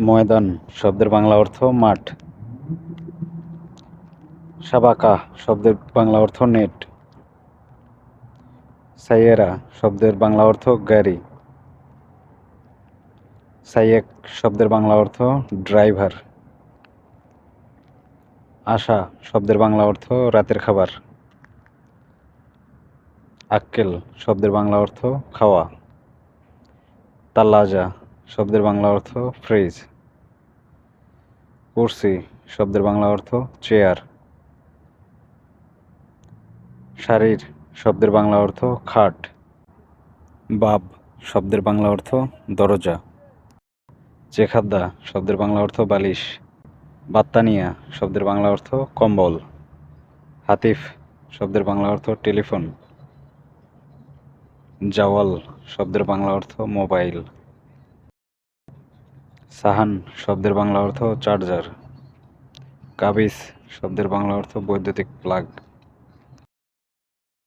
ময়দান, শব্দের বাংলা অর্থ মাঠ। সাবাকা, শব্দের বাংলা অর্থ নেট। সাইয়েরা, শব্দের বাংলা অর্থ গাড়ি। সাইয়েক, শব্দের বাংলা অর্থ ড্রাইভার। আশা, শব্দের বাংলা অর্থ রাতের খাবার। আক্কেল, শব্দের বাংলা অর্থ খাওয়া। তাল্লাজা শব্দের বাংলা অর্থ ফ্রিজ কুরসি, শব্দের বাংলা অর্থ চেয়ার শারীর শব্দের বাংলা অর্থ খাট. বাব, শব্দের বাংলা অর্থ দরজা. চেখাদ্দা, শব্দের বাংলা অর্থ বালিশ. বাত্তানিয়া, শব্দের বাংলা অর্থ কম্বল. হাতিফ, শব্দের বাংলা অর্থ টেলিফোন জাওয়াল, শব্দের বাংলা অর্থ মোবাইল সাহান শব্দের বাংলা অর্থ চার্জার। কাবিস শব্দের বাংলা অর্থ বৈদ্যুতিক প্লাগ।